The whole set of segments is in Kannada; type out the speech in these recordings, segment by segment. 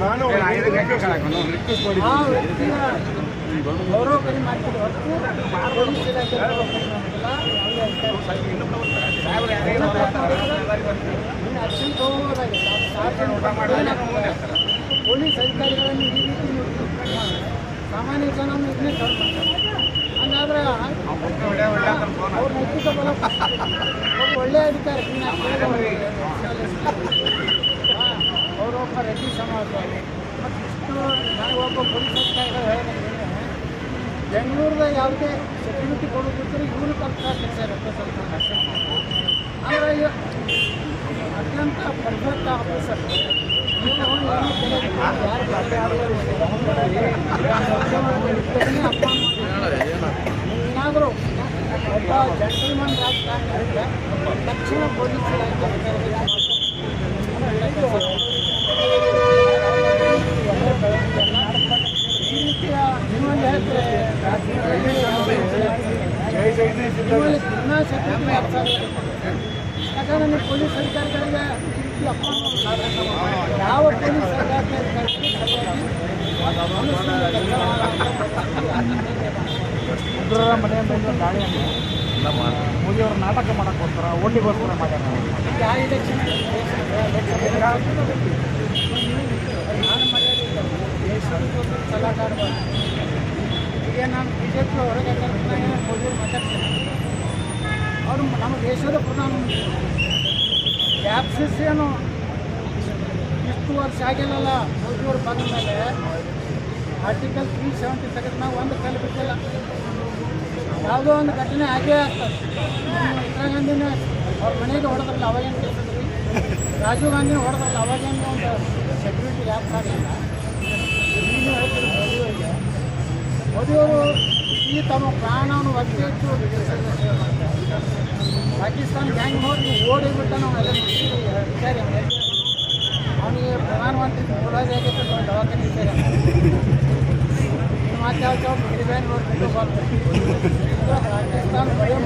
ನಾನು ಗೌರವ ಕಡಿಮೆ ಹೊರತು ಪೊಲೀಸ್ ಅಧಿಕಾರಿಗಳನ್ನು ಈ ರೀತಿ ಸಾಮಾನ್ಯ ಜನ ಇದನ್ನೇ ತಗೊಳ್ತಾರೆ ಹಂಗಾದ್ರೆ ಅವ್ರ ನೈತಿಕ ಬಲ ಒಳ್ಳೆಯ ಅಧಿಕಾರಿ. ಮತ್ತು ಇಷ್ಟು ಒಬ್ಬ ಪೊಲೀಸ್ ಬೆಂಗಳೂರದ ಯಾವುದೇ ಸೆಕ್ಯೂರಿಟಿ ಕೊಡೋದಿದ್ದರೆ ಇವರು ಕಲ್ತ ಕೆಲಸ ಇರುತ್ತೆ ಸ್ವಲ್ಪ ಆದರೆ ಅತ್ಯಂತ ಪರ್ಫೆಕ್ಟ್ ಆಫೀಸರ್ ಏನಾದರೂ ಒಬ್ಬ ಜಂಟಲ್ಮನ್ ರಾಜಕಾರಣ ಇದ್ದರೆ ತಕ್ಷಣ ಪೊಲೀಸ್ ಇಲಾಖೆ ಅಧಿಕಾರಿಗಳಿಗೆ ಈ ರೀತಿಯ ನಿಮ್ಮಲ್ಲಿ ಹೇಳ್ತಾರೆ ನಿಮ್ಮಲ್ಲಿ ದಿನ ಸೆಕ್ಯೂರಿಟಿ ಆಗ್ತಾರೆ ಯಾಕಂದ್ರೆ ಪೊಲೀಸ್ ಅಧಿಕಾರಿಗಳಿಗೆ. ಯಾವ ಪೊಲೀಸ್ ಉಗ್ರರ ಮನೆಯ ಮೇಲೆ ದಾಳಿಯನ್ನು ಮೋದಿಯವರು ನಾಟಕ ಮಾಡಕ್ಕೋಸ್ಕರ ಓಟಿಗೋಸ್ಕರ ಮಾಡ್ಯಾರ ಯಾವ ಎಲೆಕ್ಷನ್ ಬಂದ. ಈಗ ನಾನು ಬಿ ಜೆ ಪಿ ಹೊರಗೆ ನಮ್ಮ ದೇಶದ ಪ್ರಧಾನಮಂತ್ರಿ ಏನು ಇಷ್ಟು ವರ್ಷ ಆಗಿಲ್ಲಲ್ಲ ಮೋದಿಯವರು ಬಂದ ಮೇಲೆ ಆರ್ಟಿಕಲ್ ತ್ರೀ ಸೆವೆಂಟಿ ತೆಗೆದು ನಾವು ಒಂದು ಕಲ್ಲು ಬಿಟ್ಟಿಲ್ಲ. ಯಾವುದೋ ಒಂದು ಘಟನೆ ಆಗೇ ಆಗ್ತದೆ. ಇಂದಿರಾ ಗಾಂಧಿನ ಅವ್ರ ಮನೆಗೆ ಹೊಡೆದ್ರಲ್ಲ ಅವಾಗೇನು ಕೇಳ್ತದ್ರಿ ರಾಜೀವ್ ಗಾಂಧಿನ ಹೊಡೆದ್ರಲ್ಲ ಅವಾಗೇನು ಒಂದು ಸೆಕ್ಯೂರಿಟಿ ಯಾಕೆ ಆಗಲಿಲ್ಲ ನೀನು ಹೇಳ್ತೀರಿ ಮೋದಿಯವರಿಗೆ, ಮೋದಿಯವರು ಈ ತಮ್ಮ ಪ್ರಾಣವನ್ನು ಒತ್ತೆ ಸೇವೆ ಮಾಡ್ತಾರೆ ಪಾಕಿಸ್ತಾನ ಗ್ಯಾಂಗ್ ನೋಡಿ ಓಡಿಬಿಟ್ಟ ನಾವು ಎಲ್ಲ ವಿಚಾರ ಅವನಿಗೆ ಪ್ರಧಾನಮಂತ್ರಿ ಮುರಾಜಿ ಆಗೈತೆ ದವಾಖಾನೆ ವಿಚಾರ ಪಾಕಿಸ್ತಾನ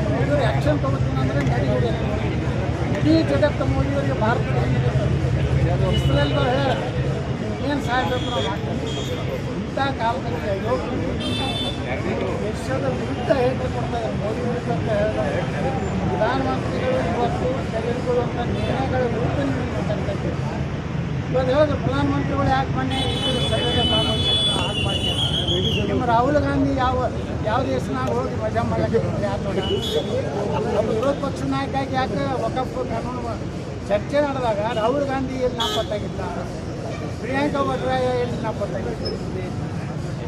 ಮೋದಿಯವರು ಆ್ಯಕ್ಷನ್ ತಗೋತೀನಿ ಅಂದರೆ ನಡಿ ಇಡೀ ಜಗತ್ತು ಮೋದಿಯವರಿಗೆ ಭಾರತದ ಇಸ್ರೇಲ್ದವ್ರು ಹೇಳ ಏನು ಸಾಯಬೇಕು ನಾವು ಮಾಡ್ತೀವಿ? ಇಂಥ ಕಾಲದಲ್ಲಿ ದೇಶದ ವಿರುದ್ಧ ಹೇಳಿಕೆ ಕೊಡ್ತಾರೆ ಮೋದಿ ವಿರುದ್ಧ ಅಂತ ಹೇಳಿದ್ರೆ ಪ್ರಧಾನಮಂತ್ರಿಗಳು ಇವತ್ತು ತೆಗೆದುಕೊಳ್ಳುವಂಥ ನಿರ್ಣಯಗಳ ವಿರುದ್ಧ ಇದ್ದೀರಿ ಇವತ್ತು ಹೇಳಿದ್ರು ಪ್ರಧಾನಮಂತ್ರಿಗಳು ಯಾಕೆ ಮೊನ್ನೆ ಇದು ಸಭೆಗೆ ಭಾಗವಹಿಸಿದ್ರು ಹಾಗೆ ನಿಮ್ಮ ರಾಹುಲ್ ಗಾಂಧಿ ಯಾವ ಯಾವ ದೇಶನಾಗ ಹೋಗಿ ಮಜಾ ಮಾಡಕ್ಕೆ ಯಾಕೆ ಒಬ್ಬ ವಿರೋಧ ಪಕ್ಷದ ನಾಯಕಾಗಿ ಯಾಕೆ ವಕಫ್ ಕಾನೂನು ಚರ್ಚೆ ನಡೆದಾಗ ರಾಹುಲ್ ಗಾಂಧಿ ಎಲ್ಲಿ ನಾಪತ್ತಾಗಿದ್ದ? ಪ್ರಿಯಾಂಕಾ ವಡ್ರಾಯ ಎಲ್ಲಿ ನಾಪತ್ತಾಗಿದ್ದ?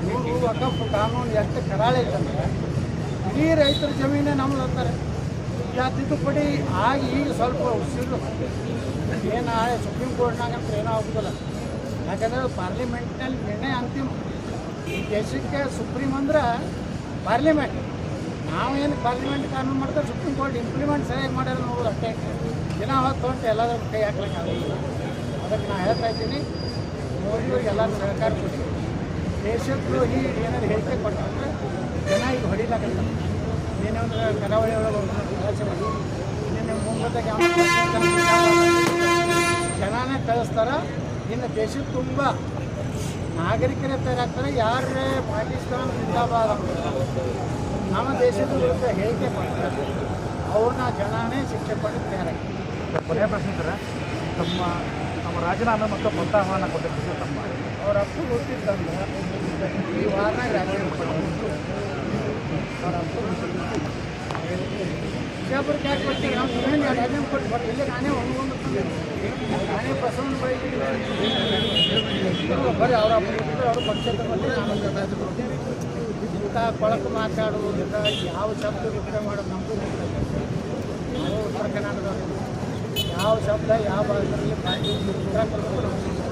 ಇವರು ವಕಫ್ ಕಾನೂನು ಎಷ್ಟು ಕರಾಳ ಐತಂದ್ರೆ ಇಡೀ ರೈತರ ಜಮೀನೇ ನಮ್ದು ಅಂತಾರೆ. ಯಾ ತಿದ್ದುಪಡಿ ಆಗಿ ಈಗ ಸ್ವಲ್ಪ ಉಸಿರು ಏನು ಸುಪ್ರೀಂ ಕೋರ್ಟ್ನಾಗ ಅಂತ ಏನೂ ಆಗೋದಿಲ್ಲ. ಯಾಕಂದ್ರೆ ಪಾರ್ಲಿಮೆಂಟ್ನಲ್ಲಿ ನಿರ್ಣಯ ಅಂತಿಮ. ದೇಶಕ್ಕೆ ಸುಪ್ರೀಂ ಅಂದ್ರೆ ಪಾರ್ಲಿಮೆಂಟ್. ನಾವೇನು ಪಾರ್ಲಿಮೆಂಟ್ ಕಾನೂನು ಮಾಡ್ತಾರೆ, ಸುಪ್ರೀಂ ಕೋರ್ಟ್ ಇಂಪ್ಲಿಮೆಂಟ್ ಸರಿಯಾಗಿ ಮಾಡ್ಯಾರ ನೋಡೋದು ಅಷ್ಟೇ. ದಿನ ಹೊತ್ತು ಹೊಂಟು ಎಲ್ಲದರ ಕೈ ಹಾಕ್ಲಿಕ್ಕೆ ಆಗೋದಿಲ್ಲ. ಅದಕ್ಕೆ ನಾನು ಹೇಳ್ತಾ ಇದ್ದೀನಿ, ಮೋದಿಯವ್ರಿಗೆ ಎಲ್ಲರೂ ಸಹಕಾರ ಕೊಡಿ. ದೇಶದ್ರೋಹಿ ಏನಾದ್ರು ಹೇಳಿಕೆ ಕೊಟ್ಟಂದ್ರೆ ಜನ ಈಗ ಹೊಡಿಲಾಕತ್ತ ಏನಂದ್ರೆ ಕರಾವಳಿ ಒಳಗೆ ಕೆಲಸ ನಿನ್ನೆ ಮುಂಬತ್ತಾಗ ಜನನೇ ಕಳಿಸ್ತಾರ, ಇನ್ನು ದೇಶದ ತುಂಬ ನಾಗರಿಕರೇ ತಯಾರಾಗ್ತಾರೆ ಯಾರೇ ಪಾಕಿಸ್ತಾನ ಜಿಂದಾಬಾದ್. ನಮ್ಮ ದೇಶದ ವಿರುದ್ಧ ಹೇಳಿಕೆ ಕೊಡ್ತಾರೆ ಅವ್ರನ್ನ ಜನನೇ ಶಿಕ್ಷೆ ಪಡೆದು ತಯಾರಾಗ್ತಾರೆ ಕೊನೆಯ ಪ್ರಶ್ನೆ ಸರ್ ತಮ್ಮ ತಮ್ಮ ರಾಜೀನಾಮೆ ಮತ್ತು ಪ್ರೋತ್ಸಾಹವನ್ನು ಕೊಟ್ಟಿರ್ತೀವಿ ತಮ್ಮ ಅವ್ರ ಅಪ್ಪ ಗೊತ್ತಿದ್ದಂದ್ರೆ ಈ ವಾರನಾಗ ರಾಜೀನಾಮೆ ಕೊಡೋದು ಅವ್ರ ಅಪ್ಪ ಬಿಜಾಪುರಕ್ಕೆ ಯಾಕೆ ಕೊಡ್ತೀವಿ ನಾವು ಸುಮ್ಮನೆ ರಾಜೀನಾಮೆ ಕೊಟ್ಟು ಬರ್ತೀವಿ ಇಲ್ಲಿ ನಾನೇ ಒಂದು ನಾನೇ ಬಸವನ ಬೈದು ಬರೀ ಅವ್ರ ಅಪ್ಪ ಬಿಟ್ಟಿದ್ರೆ ಅವರು ಪಕ್ಷದ ಬಂದು ನಾನು ಇಂಥ ಕೊಳಕು ಮಾತಾಡುವುದು ಇಂಥ ಯಾವ ಶಬ್ದ ವಿಕ್ರಯ ಮಾಡೋದು ನಮಗೂ ಗೊತ್ತಿಲ್ಲ. ನಾವು ಉತ್ತರ ಕರ್ನಾಟಕದವರು ಯಾವ ಶಬ್ದ ಯಾವ ಭಾಗದಲ್ಲಿ ಪಾರ್ಟಿ ಉತ್ತರ ಕೊಡ್ಬೋದು